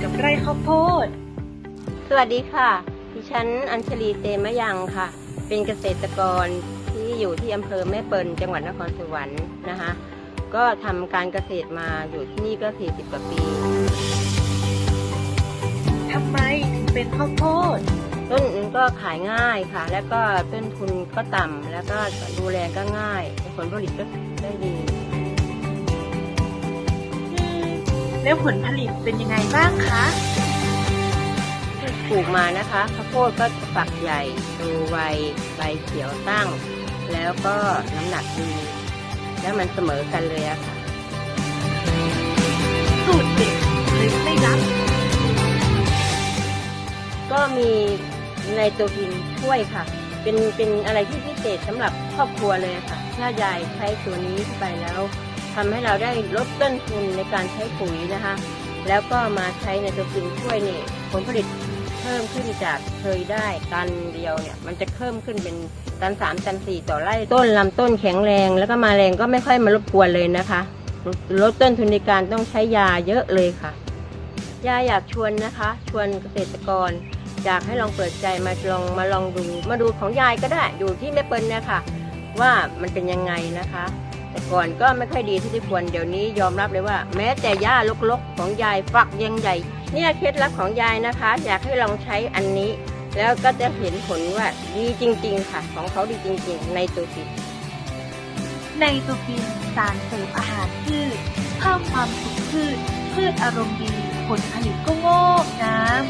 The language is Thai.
ข้าวโพด สวัสดีค่ะ ดิฉันอัญชลีเตมะยังค่ะ เป็นเกษตรกรที่อยู่ที่อำเภอแม่เปิลจังหวัดนครสวรรค์นะคะ ก็ทำการเกษตรมาอยู่ที่นี่ก็40กว่าปีทำไมถึงเป็นข้าวโพด ต้นก็ขายง่ายค่ะ แล้วก็ต้นทุนก็ต่ำแล้วก็ดูแลก็ง่าย ผลผลิตก็ได้ดี แล้วผลผลิตเป็นยังไงบ้างคะที่ปลูกมานะคะข้าวโพดก็ฝักใหญ่ดูไวใบเขียวตั้ง แล้วก็น้ำหนักดีแล้วมันเสมอกันเลยอะค่ะสูตรเด็ดเคล็ดไม่ลับ ก็มีในตัวพินช่วยค่ะ เป็นเป็นอะไรที่พิเศษสำหรับครอบครัวเลยค่ะถ้ายายใช้ตัวนี้ไปแล้ว ทำให้เราได้ลดต้นทุนในการใช้ปุ๋ยนะคะ แล้วก็มาใช้ในตัวพินช่วยนี่ผลผลิตเพิ่มขึ้นจากเคยได้ตันเดียวเนี่ยมันจะเพิ่มขึ้นเป็นตันสามตันสี่ต่อไร่ต้นลำต้นแข็งแรง แล้วก็มาแรงก็ไม่ค่อยมารบกวนเลยนะคะ ลดต้นทุนในการต้องใช้ยาเยอะเลยค่ะยาอยากชวนนะคะ ชวนเกษตรกรอยากให้ลองเปิดใจมาลองมาลองดู มาดูของยายก็ได้ ดูที่แม่เปิ้ลเนี่ยค่ะ ว่ามันเป็นยังไงนะคะ แต่ก่อนก็ไม่ค่อยดีที่ที่ควรเดี๋ยวนี้ยอมรับเลยว่า แม้แต่หญ้าลกๆของยายฝักยังใหญ่ เนี่ยเคล็ดลับของยายนะคะ อยากให้ลองใช้อันนี้ แล้วก็จะเห็นผลว่าดีจริง ๆ ค่ะ ของเขาดีจริง ๆ ในตัวสิในตัวปินสารเสริมอาหารพืชเพิ่มความสุขพืชพืชอารมณ์ดีผลผลิตก็งอกงาม